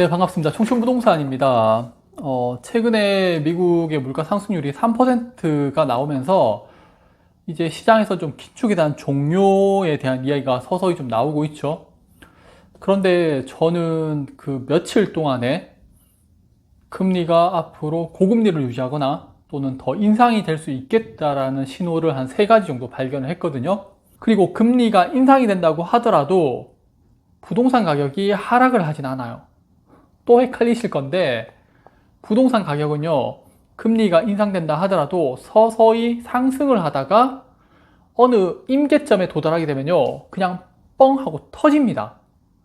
네, 반갑습니다. 총총부동산입니다. 어, 최근에 미국의 물가 상승률이 3%가 나오면서 이제 시장에서 좀 기축에 대한 종료에 대한 이야기가 서서히 좀 나오고 있죠. 그런데 저는 그 며칠 동안에 금리가 앞으로 고금리를 유지하거나 또는 더 인상이 될 수 있겠다라는 신호를 한 세 가지 정도 발견을 했거든요. 그리고 금리가 인상이 된다고 하더라도 부동산 가격이 하락을 하진 않아요. 또 헷갈리실 건데 부동산 가격은요 금리가 인상된다 하더라도 서서히 상승을 하다가 어느 임계점에 도달하게 되면요 그냥 뻥 하고 터집니다.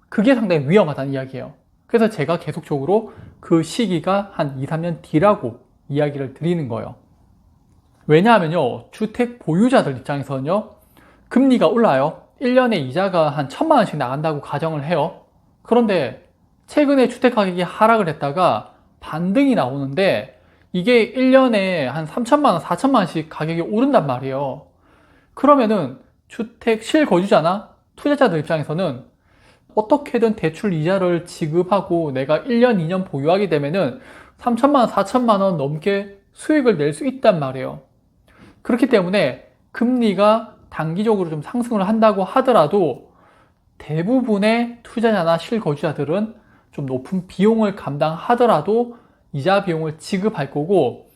그게 상당히 위험하다는 이야기예요. 그래서 제가 계속적으로 그 시기가 한 2, 3년 뒤라고 이야기를 드리는 거예요. 왜냐하면요 주택 보유자들 입장에서는요 금리가 올라요. 1년에 이자가 한 천만 원씩 나간다고 가정을 해요. 그런데 최근에 주택 가격이 하락을 했다가 반등이 나오는데 이게 1년에 한 3천만 원, 4천만 원씩 가격이 오른단 말이에요. 그러면은 주택 실거주자나 투자자들 입장에서는 어떻게든 대출 이자를 지급하고 내가 1년, 2년 보유하게 되면은 3천만 원, 4천만 원 넘게 수익을 낼 수 있단 말이에요. 그렇기 때문에 금리가 단기적으로 좀 상승을 한다고 하더라도 대부분의 투자자나 실거주자들은 좀 높은 비용을 감당하더라도 이자 비용을 지급할 거고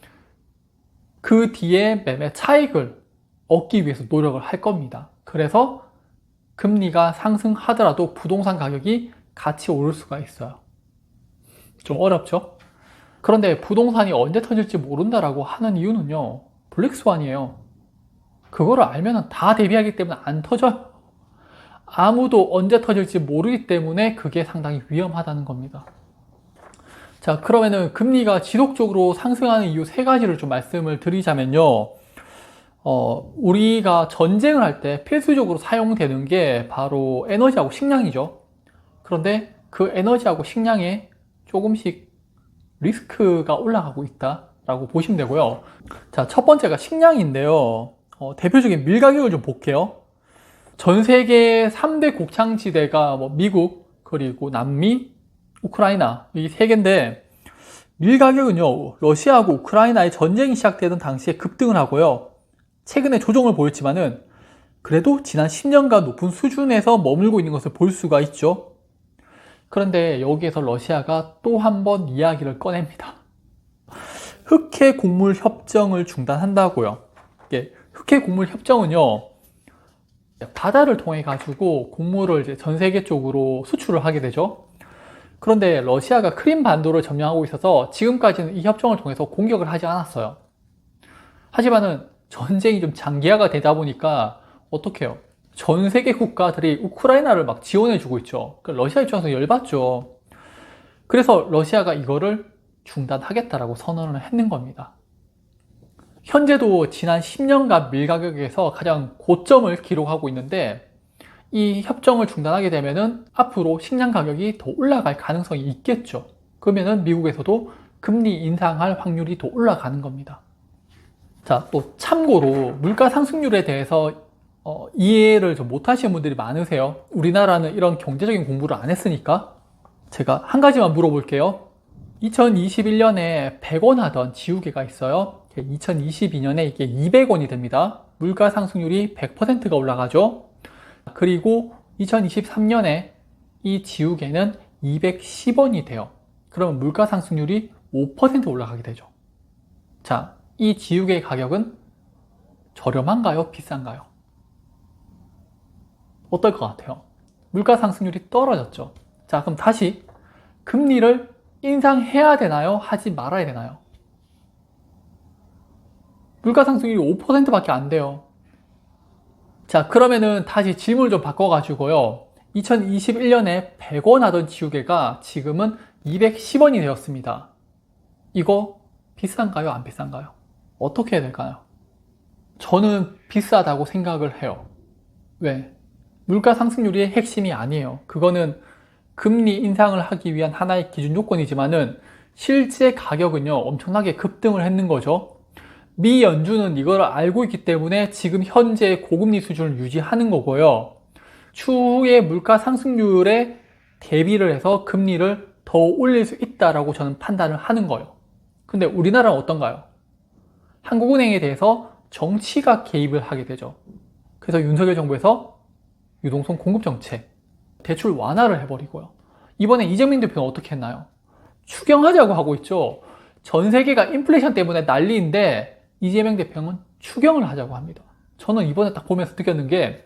그 뒤에 매매 차익을 얻기 위해서 노력을 할 겁니다. 그래서 금리가 상승하더라도 부동산 가격이 같이 오를 수가 있어요. 좀 어렵죠? 그런데 부동산이 언제 터질지 모른다라고 하는 이유는요, 블랙스완이에요. 그거를 알면 다 대비하기 때문에 안 터져요. 아무도 언제 터질지 모르기 때문에 그게 상당히 위험하다는 겁니다. 자, 그러면은 금리가 지속적으로 상승하는 이유 세 가지를 좀 말씀을 드리자면요. 어, 우리가 전쟁을 할 때 필수적으로 사용되는 게 바로 에너지하고 식량이죠. 그런데 그 에너지하고 식량에 조금씩 리스크가 올라가고 있다라고 보시면 되고요. 자, 첫 번째가 식량인데요. 어, 대표적인 밀 가격을 좀 볼게요. 전 세계 3대 곡창지대가 뭐 미국, 그리고 남미, 우크라이나 이 세 개인데 밀 가격은요 러시아하고 우크라이나의 전쟁이 시작되던 당시에 급등을 하고요. 최근에 조정을 보였지만은 그래도 지난 10년간 높은 수준에서 머물고 있는 것을 볼 수가 있죠. 그런데 여기에서 러시아가 또 한 번 이야기를 꺼냅니다. 흑해 곡물 협정을 중단한다고요. 흑해 곡물 협정은요 바다를 통해 가지고 곡물을 이제 전 세계 쪽으로 수출을 하게 되죠. 그런데 러시아가 크림 반도를 점령하고 있어서 지금까지는 이 협정을 통해서 공격을 하지 않았어요. 하지만은 전쟁이 좀 장기화가 되다 보니까 어떻게 해요? 전 세계 국가들이 우크라이나를 막 지원해주고 있죠. 그러니까 러시아 입장에서 열받죠. 그래서 러시아가 이거를 중단하겠다라고 선언을 했는 겁니다. 현재도 지난 10년간 밀 가격에서 가장 고점을 기록하고 있는데 이 협정을 중단하게 되면은 앞으로 식량 가격이 더 올라갈 가능성이 있겠죠. 그러면은 미국에서도 금리 인상할 확률이 더 올라가는 겁니다. 자, 또 참고로 물가 상승률에 대해서 어, 이해를 좀 못하시는 분들이 많으세요. 우리나라는 이런 경제적인 공부를 안 했으니까 제가 한 가지만 물어볼게요. 2021년에 100원 하던 지우개가 있어요. 2022년에 이게 200원이 됩니다. 물가 상승률이 100%가 올라가죠. 그리고 2023년에 이 지우개는 210원이 돼요. 그러면 물가 상승률이 5% 올라가게 되죠. 자, 이 지우개 가격은 저렴한가요? 비싼가요? 어떨 것 같아요? 물가 상승률이 떨어졌죠. 자, 그럼 다시 금리를 인상해야 되나요? 하지 말아야 되나요? 물가 상승률이 5%밖에 안 돼요. 자, 그러면은 다시 질문을 좀 바꿔가지고요. 2021년에 100원 하던 지우개가 지금은 210원이 되었습니다. 이거 비싼가요? 안 비싼가요? 어떻게 해야 될까요? 저는 비싸다고 생각을 해요. 왜? 물가 상승률이 핵심이 아니에요. 그거는 금리 인상을 하기 위한 하나의 기준 요건이지만은 실제 가격은요, 엄청나게 급등을 했는 거죠. 미 연준은 이걸 알고 있기 때문에 지금 현재 고금리 수준을 유지하는 거고요. 추후에 물가 상승률에 대비를 해서 금리를 더 올릴 수 있다라고 저는 판단을 하는 거예요. 근데 우리나라는 어떤가요? 한국은행에 대해서 정치가 개입을 하게 되죠. 그래서 윤석열 정부에서 유동성 공급 정책, 대출 완화를 해버리고요. 이번에 이재명 대표는 어떻게 했나요? 추경하자고 하고 있죠. 전 세계가 인플레이션 때문에 난리인데 이재명 대표는 추경을 하자고 합니다. 저는 이번에 딱 보면서 느꼈는 게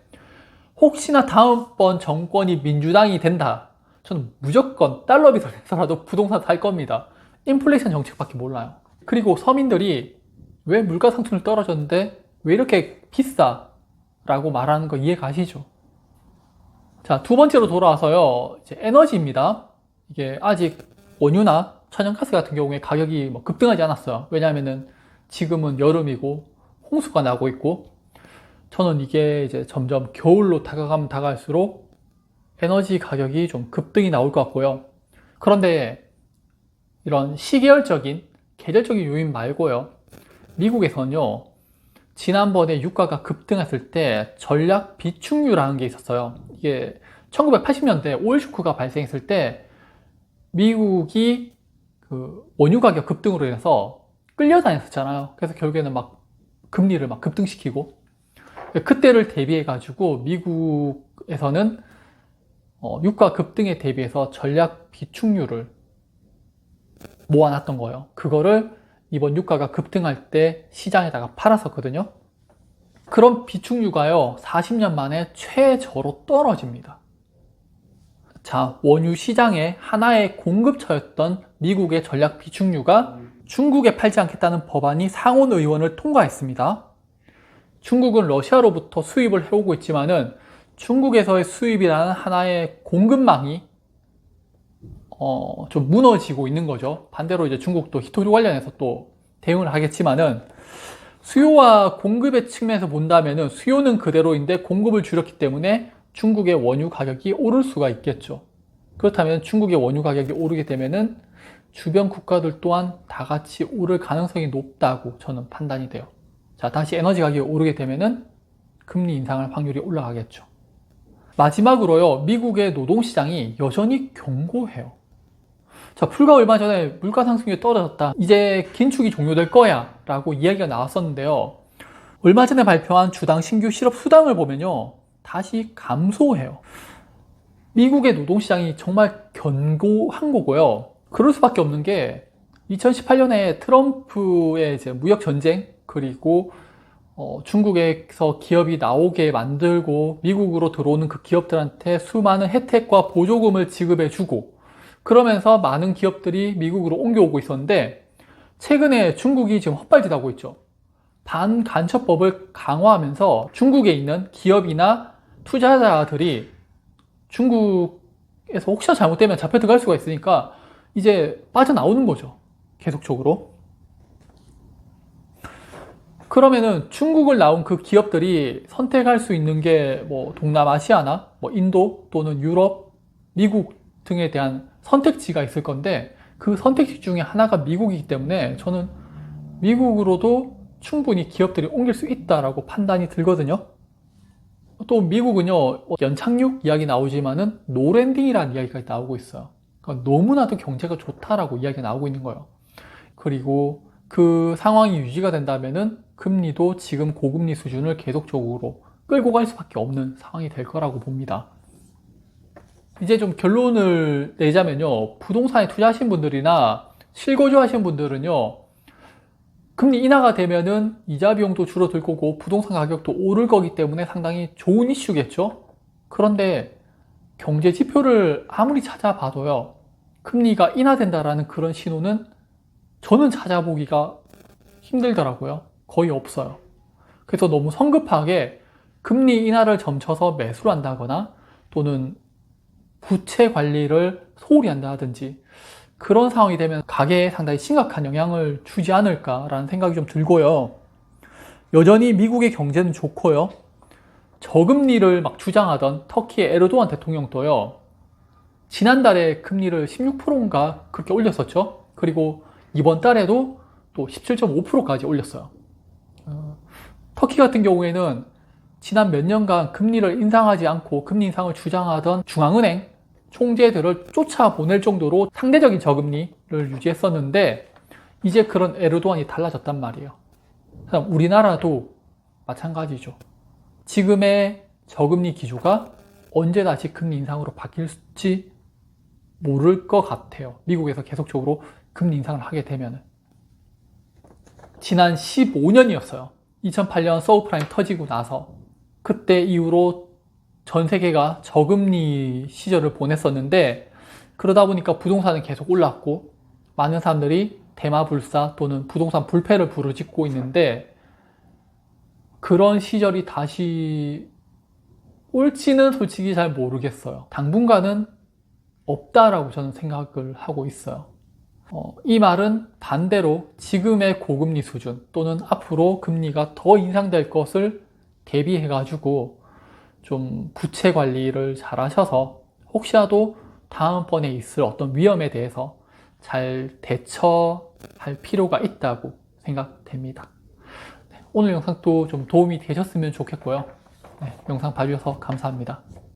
혹시나 다음번 정권이 민주당이 된다. 저는 무조건 달러 빚을 내서라도 부동산 살 겁니다. 인플레이션 정책밖에 몰라요. 그리고 서민들이 왜 물가 상승률 떨어졌는데 왜 이렇게 비싸? 라고 말하는 거 이해 가시죠? 자, 두 번째로 돌아와서요. 이제 에너지입니다. 이게 아직 원유나 천연가스 같은 경우에 가격이 뭐 급등하지 않았어요. 왜냐하면은 지금은 여름이고 홍수가 나고 있고 저는 이게 이제 점점 겨울로 다가가면 다가갈수록 에너지 가격이 좀 급등이 나올 것 같고요. 그런데 이런 시계열적인 계절적인 요인 말고요. 미국에서는요. 지난번에 유가가 급등했을 때 전략 비축유라는 게 있었어요. 이게 1980년대 오일 쇼크가 발생했을 때 미국이 그 원유 가격 급등으로 인해서 끌려다녔었잖아요. 그래서 결국에는 막 금리를 막 급등시키고 그때를 대비해 가지고 미국에서는 어, 유가 급등에 대비해서 전략 비축유를 모아놨던 거예요. 그거를 이번 유가가 급등할 때 시장에다가 팔았었거든요. 그런 비축유가요, 40년 만에 최저로 떨어집니다. 자, 원유 시장의 하나의 공급처였던 미국의 전략 비축유가 중국에 팔지 않겠다는 법안이 상원 의원을 통과했습니다. 중국은 러시아로부터 수입을 해오고 있지만은 중국에서의 수입이라는 하나의 공급망이 어, 좀 무너지고 있는 거죠. 반대로 이제 중국도 히토류 관련해서 또 대응을 하겠지만은 수요와 공급의 측면에서 본다면은 수요는 그대로인데 공급을 줄였기 때문에 중국의 원유 가격이 오를 수가 있겠죠. 그렇다면 중국의 원유 가격이 오르게 되면은 주변 국가들 또한 다 같이 오를 가능성이 높다고 저는 판단이 돼요. 자, 다시 에너지 가격이 오르게 되면은 금리 인상할 확률이 올라가겠죠. 마지막으로요, 미국의 노동시장이 여전히 견고해요. 자, 불과 얼마 전에 물가 상승률이 떨어졌다. 이제 긴축이 종료될 거야. 라고 이야기가 나왔었는데요. 얼마 전에 발표한 주당 신규 실업 수당을 보면요. 다시 감소해요. 미국의 노동시장이 정말 견고한 거고요. 그럴 수밖에 없는 게 2018년에 트럼프의 이제 무역 전쟁 그리고 어, 중국에서 기업이 나오게 만들고 미국으로 들어오는 그 기업들한테 수많은 혜택과 보조금을 지급해주고 그러면서 많은 기업들이 미국으로 옮겨오고 있었는데 최근에 중국이 지금 헛발질하고 있죠. 반간첩법을 강화하면서 중국에 있는 기업이나 투자자들이 중국에서 혹시나 잘못되면 잡혀 들어갈 수가 있으니까 이제 빠져나오는 거죠. 계속적으로. 그러면은 중국을 나온 그 기업들이 선택할 수 있는 게 뭐 동남아시아나 뭐 인도 또는 유럽, 미국 등에 대한 선택지가 있을 건데 그 선택지 중에 하나가 미국이기 때문에 저는 미국으로도 충분히 기업들이 옮길 수 있다라고 판단이 들거든요. 또 미국은요 연착륙 이야기 나오지만은 노랜딩이라는 이야기가 나오고 있어요. 그러니까 너무나도 경제가 좋다라고 이야기가 나오고 있는 거예요. 그리고 그 상황이 유지가 된다면은 금리도 지금 고금리 수준을 계속적으로 끌고 갈 수밖에 없는 상황이 될 거라고 봅니다. 이제 좀 결론을 내자면요. 부동산에 투자하신 분들이나 실거주 하신 분들은요. 금리 인하가 되면은 이자 비용도 줄어들 거고 부동산 가격도 오를 거기 때문에 상당히 좋은 이슈겠죠. 그런데 경제 지표를 아무리 찾아봐도요. 금리가 인하된다라는 그런 신호는 저는 찾아보기가 힘들더라고요. 거의 없어요. 그래서 너무 성급하게 금리 인하를 점쳐서 매수를 한다거나 또는 부채 관리를 소홀히 한다든지 그런 상황이 되면 가계에 상당히 심각한 영향을 주지 않을까라는 생각이 좀 들고요. 여전히 미국의 경제는 좋고요. 저금리를 막 주장하던 터키의 에르도안 대통령도요. 지난달에 금리를 16%인가 그렇게 올렸었죠. 그리고 이번 달에도 또 17.5%까지 올렸어요. 어, 터키 같은 경우에는 지난 몇 년간 금리를 인상하지 않고 금리 인상을 주장하던 중앙은행 총재들을 쫓아보낼 정도로 상대적인 저금리를 유지했었는데 이제 그런 에르도안이 달라졌단 말이에요. 우리나라도 마찬가지죠. 지금의 저금리 기조가 언제 다시 금리 인상으로 바뀔지 모를 것 같아요. 미국에서 계속적으로 금리 인상을 하게 되면은. 지난 15년이었어요. 2008년 서브프라임 터지고 나서 그때 이후로 전 세계가 저금리 시절을 보냈었는데 그러다 보니까 부동산은 계속 올랐고 많은 사람들이 대마불사 또는 부동산 불패를 부르짖고 있는데 그런 시절이 다시 올지는 솔직히 잘 모르겠어요. 당분간은 없다라고 저는 생각을 하고 있어요. 어, 이 말은 반대로 지금의 고금리 수준 또는 앞으로 금리가 더 인상될 것을 대비해가지고 좀 부채 관리를 잘 하셔서 혹시라도 다음번에 있을 어떤 위험에 대해서 잘 대처할 필요가 있다고 생각됩니다. 네, 오늘 영상 도 좀 도움이 되셨으면 좋겠고요. 네, 영상 봐주셔서 감사합니다.